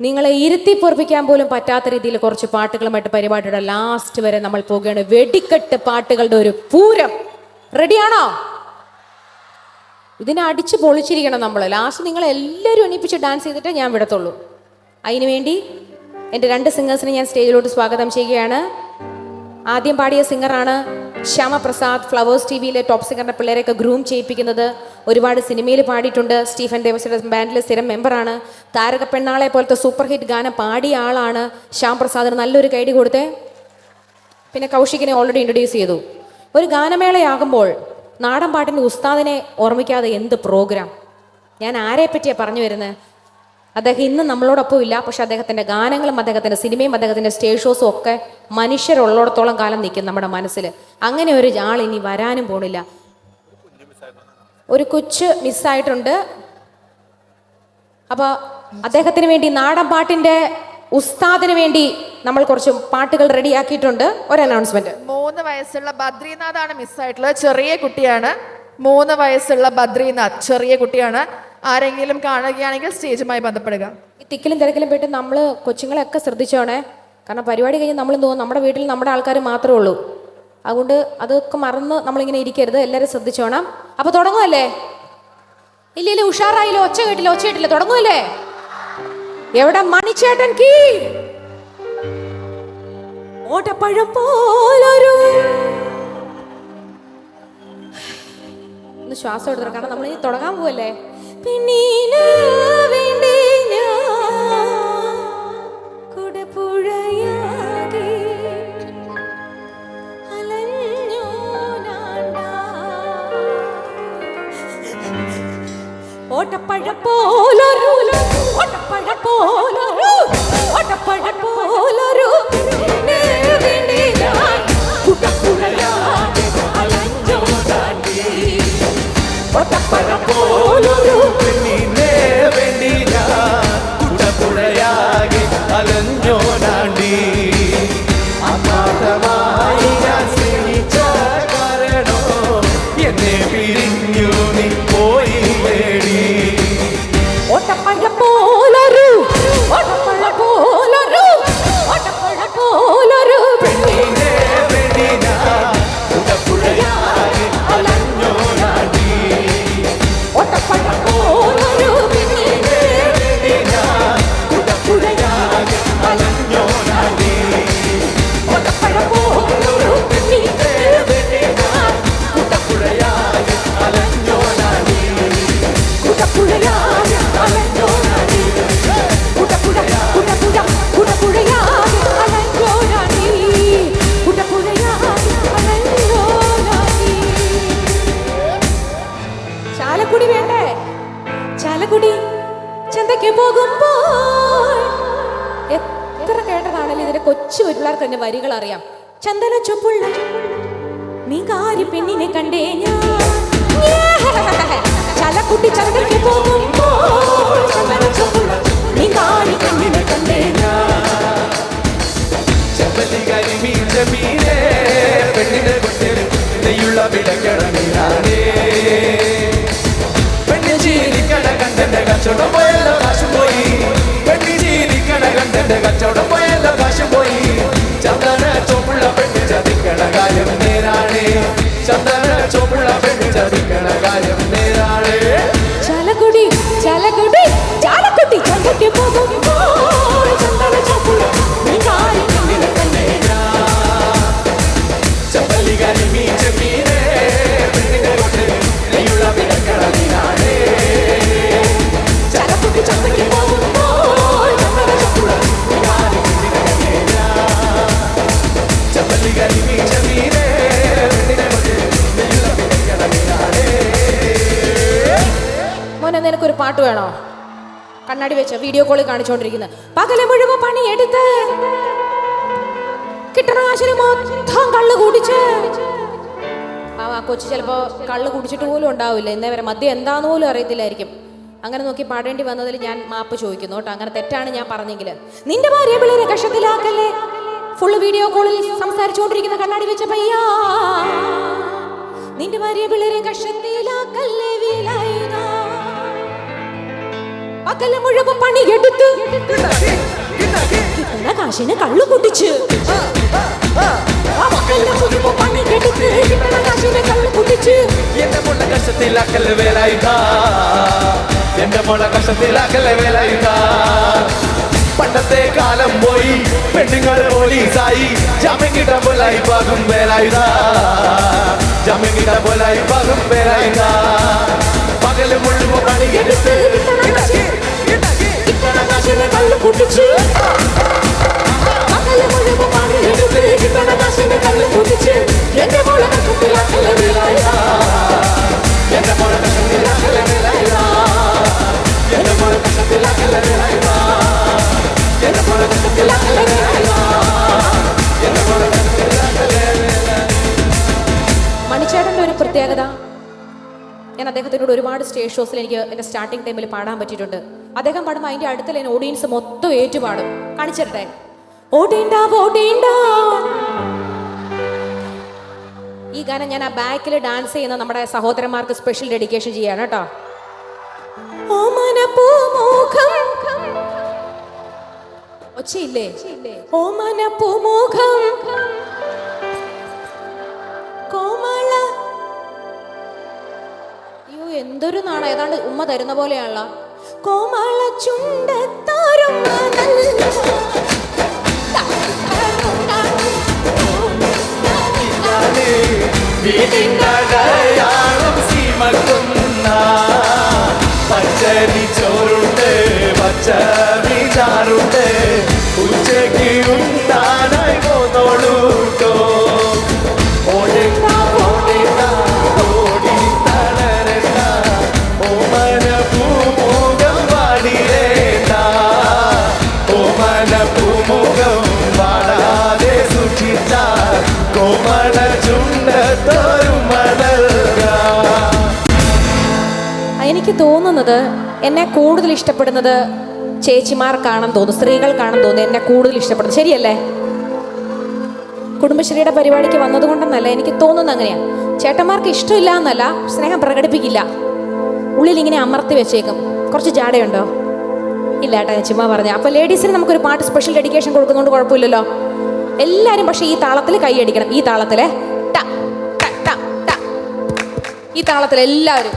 നിങ്ങളെ ഇരുത്തി പൊറപ്പിക്കാൻ പോലും പറ്റാത്ത രീതിയിൽ കുറച്ച് പാട്ടുകളുമായിട്ട് പരിപാടിയുടെ ലാസ്റ്റ് വരെ നമ്മൾ പോകുകയാണ്. വെടിക്കെട്ട് പാട്ടുകളുടെ ഒരു പൂരം. റെഡിയാണോ ഇതിനെ അടിച്ച് പൊളിച്ചിരിക്കണം നമ്മൾ ലാസ്റ്റ് നിങ്ങൾ എല്ലാവരും ഒന്നിപ്പിച്ച് ഡാൻസ് ചെയ്തിട്ട് ഞാൻ വിടത്തുള്ളൂ. അതിനുവേണ്ടി എന്റെ രണ്ട് സിംഗേഴ്സിനെ ഞാൻ സ്റ്റേജിലോട്ട് സ്വാഗതം ചെയ്യുകയാണ്. ആദ്യം പാടിയ സിംഗറാണ് ശ്യാമപ്രസാദ് ഫ്ലവേഴ്സ് ടി വിയിലെ ടോപ്പ് സിംഗറിന്റെ പിള്ളേരെയൊക്കെ ഗ്രൂം ചെയ്യിപ്പിക്കുന്നത് ഒരുപാട് സിനിമയിൽ പാടിയിട്ടുണ്ട്. സ്റ്റീഫൻ ദേവസിയുടെ ബാൻഡിലെ സ്ഥിരം മെമ്പറാണ് താരക പെണ്ണാളെ പോലത്തെ സൂപ്പർ ഹിറ്റ് ഗാനം പാടിയ ആളാണ് ശ്യാം പ്രസാദിന് നല്ലൊരു കൈഡി കൊടുത്തേ. പിന്നെ കൗശികിനെ ഓൾറെഡി ഇൻട്രൊഡ്യൂസ് ചെയ്തു. ഒരു ഗാനമേളയാകുമ്പോൾ നാടൻ പാട്ടിന്റെ ഉസ്താദിനെ ഓർമ്മിക്കാതെ എന്ത് പ്രോഗ്രാം ഞാൻ ആരെ പറ്റിയാണ് പറഞ്ഞു വരുന്നത്? അദ്ദേഹം ഇന്ന് നമ്മളോടൊപ്പം ഇല്ല. പക്ഷെ അദ്ദേഹത്തിന്റെ ഗാനങ്ങളും അദ്ദേഹത്തിന്റെ സിനിമയും അദ്ദേഹത്തിന്റെ സ്റ്റേജ് ഷോസും ഒക്കെ മനുഷ്യരുള്ളിടത്തോളം കാലം നിൽക്കും നമ്മുടെ മനസ്സിൽ. അങ്ങനെ ഒരു ആൾ ഇനി വരാനും പോണില്ല. ഒരു കൊച്ച് മിസ്സായിട്ടുണ്ട് അപ്പോൾ അദ്ദേഹത്തിന് വേണ്ടി നാടൻ പാട്ടിന്റെ ഉസ്താദിന് വേണ്ടി നമ്മൾ കുറച്ച് പാട്ടുകൾ റെഡിയാക്കിയിട്ടുണ്ട് ഒരു അനൗൺസ്മെന്റ് മൂന്ന് വയസ്സുള്ള ബദ്രീനാഥാണ് മിസ്സായിട്ടുള്ളത് ചെറിയ കുട്ടിയാണ്. മൂന്ന് വയസ്സുള്ള ബദ്രീനാഥ് ചെറിയ കുട്ടിയാണ്. ആരെങ്കിലും കാണുകയാണെങ്കിൽ സ്റ്റേജുമായി ബന്ധപ്പെടുക. ഈ തിക്കിലും തിരക്കിലും പോയിട്ട് നമ്മൾ കൊച്ചുങ്ങളെയൊക്കെ ശ്രദ്ധിച്ചോണേ. കാരണം പരിപാടി കഴിഞ്ഞ് നമ്മൾ തോന്നും നമ്മുടെ വീട്ടിൽ നമ്മുടെ ആൾക്കാർ മാത്രമേ ഉള്ളൂ. അതുകൊണ്ട് അതൊക്കെ മറന്ന് നമ്മളിങ്ങനെ ഇരിക്കരുത്. എല്ലാവരും ശ്രദ്ധിച്ചോണം. അപ്പോൾ തുടങ്ങുമല്ലേ ഇല്ല ഇല്ല ഉഷാറായില്ല? ഒച്ച കേട്ടില്ല ഒച്ച കേട്ടില്ല. തുടങ്ങുമല്ലേ എവിടെ മണിച്ചേട്ടൻ കീ? ഓട്ടപ്പഴം പോലൊരു ഒന്ന് ശ്വാസം എടുത്തിറക്കണം നമ്മൾ ഇനി തുടങ്ങാൻ പോവല്ലേ? ഓട്ടപ്പഴ പോലൊരു ഓട്ടപ്പഴ പോലൊരു ഓട്ടപ്പഴ പോലൊരു നിന്നെ ചാലക്കുടി ചന്തയ്ക്ക് പോകുമ്പോൾ. എത്ര കേട്ടതാണല്ലോ ഇതിന്റെ കൊച്ചു പിള്ളേർക്ക് എന്റെ വരികൾ അറിയാം. ചന്ദന ചൊപ്പുള്ള നീ കാരി പെണ്ണിനെ കണ്ടേ ഞാൻ. ചാലക്കുട്ടി ചന്തയ്ക്ക് പോകുമ്പോൾ ചന്ദന ചൊപ്പുള്ള മീകാരി പെണ്ണിനെ കണ്ടേ ചെമ്പല്ലിക്കാരി മീൻ മീനേ പെണ്ണിനെ കൊട്ടിൽ നെയ്യുള്ള വിളക്കിടമീനാനേ വീഡിയോ കോളിൽ കാണിച്ചുകൊണ്ടിരിക്കുന്നത് പകലെ മുഴുവൻ പണിയെടുത്ത് കിട്ടണ മൊത്തം കള്ള് കുടിച്ച്. ആ കൊച്ചു ചിലപ്പോ കള്ള് കുടിച്ചിട്ട് പോലും ഉണ്ടാവില്ല. ഇന്നേ വരെ മദ്യം എന്താന്ന് പോലും അറിയത്തില്ലായിരിക്കും. അങ്ങനെ നോക്കി പാടേണ്ടി വന്നതിൽ ഞാൻ മാപ്പ് ചോദിക്കുന്നു കേട്ടോ. അങ്ങനെ തെറ്റാണ് ഞാൻ പറഞ്ഞെങ്കിൽ നിന്റെ ഭാര്യ പിള്ളേരെ കഷത്തിലാക്കല്ലേ ഫുള്ള് വീഡിയോ കോളിൽ സംസാരിച്ചുകൊണ്ടിരിക്കുന്ന കണ്ണാടി വെച്ച പയ്യാ. നിന്റെ ഭാര്യ പിള്ളേരെ കഷത്തിലാക്കല്ലേ വിലായുധ പകൽ മുഴുവൻ പണിയെടുത്ത് കാശിന് കള്ളു കിട്ടണ കാശിന് കള്ളു കുട്ടിച്ച് എന്റെ മുള്ള കഷ്ടത്തിലാക്കൽ വേലായുധ. എന്റെ മുള്ള കഷ്ടത്തിലാക്കൽ വേലായുധ. പണ്ടത്തെ കാലം പോയി പെണ്ണുങ്ങൾ പോലീസായി. ജാമ്യം കിട്ടാൻ പോലായി പാകും വേലായുധ. ജാമ്യം കിട്ടാൻ പോലായി പാകും വേലായുധ. പകൽ മുഴുവൻ പണിയെടുത്ത് கல்லு புட்டுச்சு. അദ്ദേഹത്തിനോട് ഒരുപാട് സ്റ്റേജ് ഷോസിൽ എനിക്ക് എന്റെ സ്റ്റാർട്ടിംഗ് ടൈമിൽ പാടാൻ പറ്റിയിട്ടുണ്ട്. അദ്ദേഹം പാടുമ്പോൾ അതിന്റെ അടുത്തിൽ എന്റെ ഓഡിയൻസ് മൊത്തം ഏറ്റുപാടും. കാണിച്ചിട്ടെ ഈ ഗാനം ഞാൻ ആ ബാക്കിൽ ഡാൻസ് ചെയ്യുന്ന നമ്മുടെ സഹോദരന്മാർക്ക് സ്പെഷ്യൽ ഡെഡിക്കേഷൻ ചെയ്യാണ് കേട്ടോ. ഒച്ചയില്ലേ? ഓമന പൂമുഖം കോമള എന്തൊരു നാണ ഏതാണ്ട് ഉമ്മ തരുന്ന പോലെയാണല്ലോ. കോമള ചുണ്ടത്താരും വീടിനടയാളം സീമക്കുന്ന പച്ചരി ചോറുണ്ട് പച്ച മീനാറുണ്ട് തോന്നുന്നത് എന്നെ കൂടുതൽ ഇഷ്ടപ്പെടുന്നത് ചേച്ചിമാർക്കാണെന്ന് തോന്നുന്നു സ്ത്രീകൾക്കാണെന്ന് തോന്നുന്നു എന്നെ കൂടുതൽ ഇഷ്ടപ്പെടുന്നത്. ശരിയല്ലേ? കുടുംബശ്രീയുടെ പരിപാടിക്ക് വന്നതുകൊണ്ടെന്നല്ല എനിക്ക് തോന്നുന്നത് അങ്ങനെയാണ് ചേട്ടന്മാർക്ക് ഇഷ്ടമില്ല എന്നല്ല സ്നേഹം പ്രകടിപ്പിക്കില്ല. ഉള്ളിൽ ഇങ്ങനെ അമർത്തി വെച്ചേക്കും. കുറച്ച് ജാടയുണ്ടോ? ഇല്ല ഏട്ടാ ചേച്ചിമാർ പറഞ്ഞ അപ്പോൾ ലേഡീസിന് നമുക്കൊരു പാട്ട് സ്പെഷ്യൽ ഡെഡിക്കേഷൻ കൊടുക്കുന്നതുകൊണ്ട് കുഴപ്പമില്ലല്ലോ. എല്ലാവരും പക്ഷേ ഈ താളത്തിൽ കൈയടിക്കണം ഈ താളത്തിലെ ട ട ട ഈ താളത്തിൽ എല്ലാവരും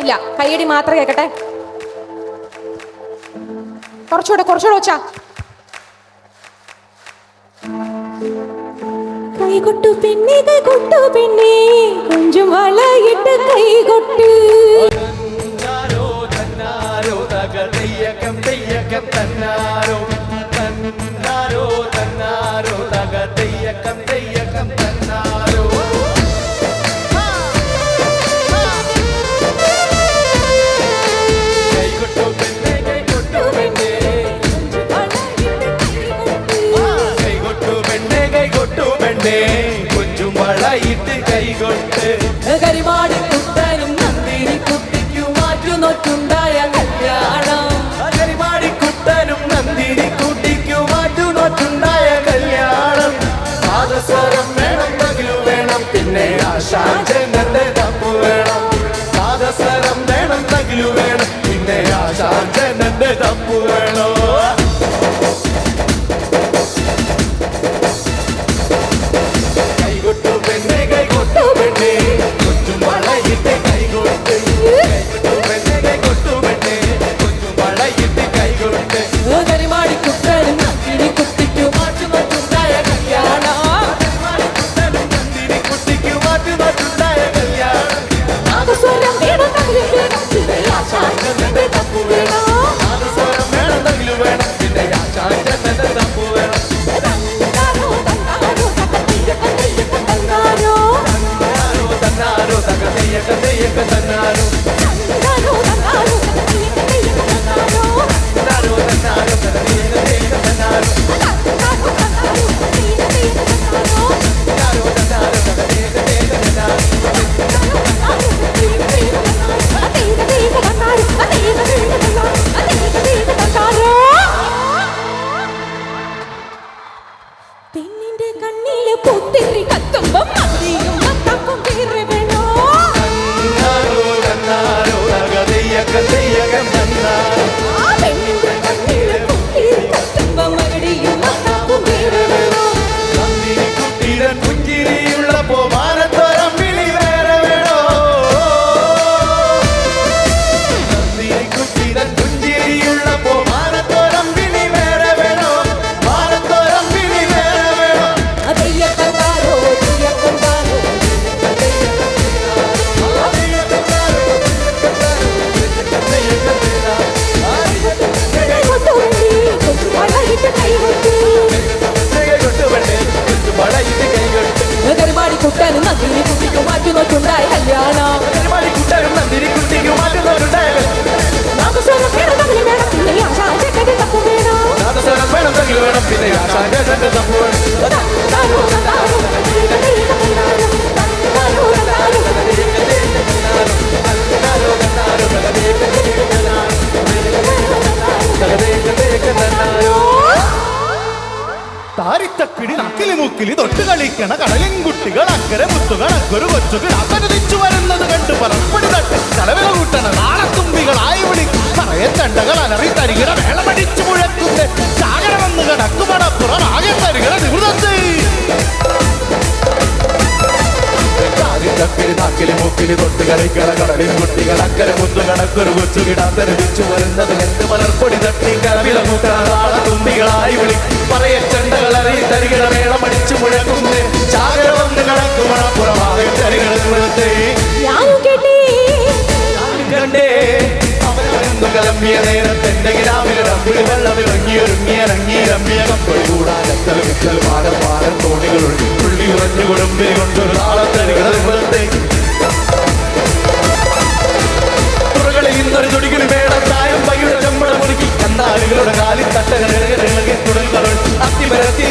ഇല്ല കയ്യടി മാത്രം കേക്കട്ടെ. കുറച്ചുകൂടെ കുറച്ചുകൂടെ വെച്ചാ. കൈകൊട്ടു പെണ്ണെ കൈകൊട്ടു പെണ്ണെ കൊഞ്ചും വളയിട്ട് കൈകൊട്ട്. തന്നാരോ തന്നാരോ തന്നാരോ തക തെയ്യക്കം കരിമാടി താരിത്തക്കിടി നക്കിലി മുക്കിലി തൊട്ട് കളിക്കണ കടലിൻ കുട്ടികൾ അക്കരെ മുത്തുകൾ അക്കൊരു കൊച്ചുകൾ. അപരതിച്ചു വരുന്നത് കണ്ട് പറപ്പടി തട്ട് കലവില കൂട്ടണ നാളത്തുമ്പികളായി വിളിക്കും. പറയ തണ്ടകൾ അലറി തരികിട വേളമടിച്ചു മുഴക്കുന്നേ. ചാകരമെന്ന് കിടക്കുമടപ്പുറം ആകെ തരികിട നിവൃത്തേ തക്കിലി നാക്കിലി മൂക്കിലി തൊട്ട് കളിക്കള കടലിൽ കുട്ടികൾ അക്കരെ മുത്തു കണക്കൊരു കൊച്ചു കിടാത്തരവിച്ചു വരുന്നത് എന്ത് മലർപ്പൊടി തട്ടി കലവില കൂട്ടണ തുമ്പികളായി വിളി. പറയ ചെണ്ടകൾ അറിയി തരികിട മേളമടിച്ചു മുഴക്കുന്നേ. ചാകര വന്ന് കടക്കുമണപ്പുറമാകെ പുറമാകെ ഞാനും കേട്ടേ. കണ്ടേ. കലമ്പിയ നേരത്തെന്റെ കിടാവിലെ റബ്ബിളി വെള്ളമിറങ്ങിയൊരുങ്ങിയ ഇറങ്ങിയ രമ്യ കപ്പൊളി കൂടാനത്തൽ വിത്തൽ പാലം പാലം തോണികൾ തുള്ളി ഉറഞ്ഞു കൊടുമ്പിരി കൊണ്ടൊരു തുറകളിൽ ഇന്നൊരു തുടികൾ വേണം തായം പയ്യുടെ ചമ്പട മുറുക്കി കന്നാലുകളുടെ കാലിൽ തട്ടകൾ ഇളകി തുടങ്ങുകൾ അത്തിമരത്തി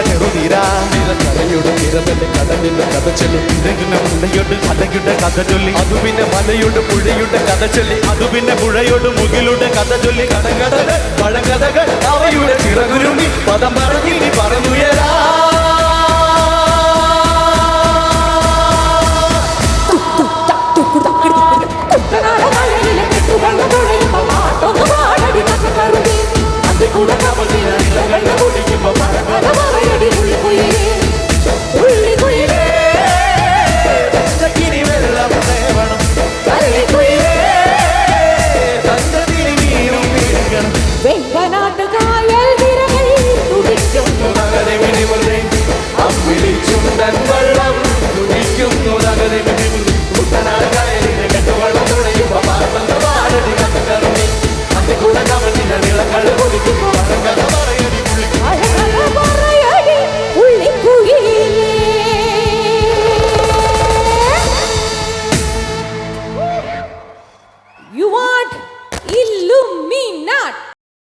ഇരുതിരാ തിര. ചെറുതിരാ തിര തിരതന്റെ കടലിന്റെ കഥ ചൊല്ലി. ഇരകിന മുണ്ടയോട് കഥയുടെ കഥ ചൊല്ലി. അത് പിന്നെ മലയുടെ പുഴയുടെ കഥ ചൊല്ലി. അത് പിന്നെ പുഴയുടെ മുകിലുടെ കഥ ചൊല്ലി. കടകഥകൾ പഴങ്കഥകൾ അവയുടെ ചിറകുരുമി പദം പറഞ്ഞിനി പറഞ്ഞുയരാ.